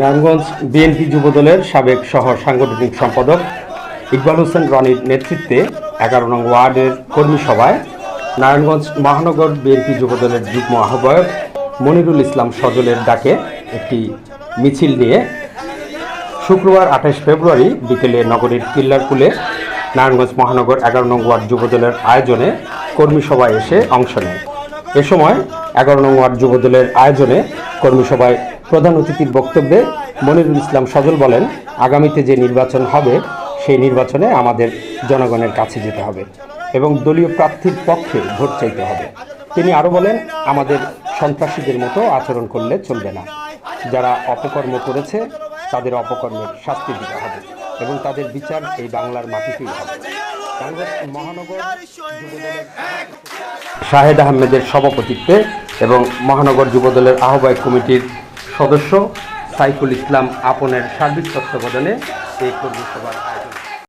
Narayanganj BNP যুবদলের সাবেক সহ সাংগঠনিক সম্পাদক ইকবাল হোসেন রনির নেতৃত্বে এগারো নং ওয়ার্ডের কর্মী সভায় নারায়ণগঞ্জ মহানগর বিএনপি যুবদলের যুগ্ম আহ্বায়ক মনিরুল ইসলাম সজলের ডাকে একটি মিছিল নিয়ে শুক্রবার আঠাশ ফেব্রুয়ারি বিকেলে নগরীর কিল্লারপুলে নারায়ণগঞ্জ মহানগর এগারো নং ওয়ার্ড যুবদলের আয়োজনে কর্মী সভায় এসে অংশ নেয়। এ সময় এগারো নং ওয়ার্ড যুবদলের আয়োজনে কর্মী সভায় প্রধান অতিথির বক্তব্যে মনিরুল ইসলাম সজল বলেন, আগামীতে যে নির্বাচন হবে, সেই নির্বাচনে আমাদের জনগণের কাছে যেতে হবে এবং দলীয় প্রার্থীর পক্ষে ভোট চাইতে হবে। তিনি আরও বলেন, আমাদের সন্ত্রাসীদের মতো আচরণ করলে চলবে না। যারা অপকর্ম করেছে, তাদের অপকর্মের শাস্তি দিতে হবে এবং তাদের বিচার এই বাংলার মাটিতেই হবে। শাহেদ আহমেদের সভাপতিত্বে এবং মহানগর যুবদলের আহ্বায়ক কমিটির সদস্য সাইফুল ইসলাম আপনের সার্বিক তত্ত্বাবধানে এই কর্মসভার আয়োজন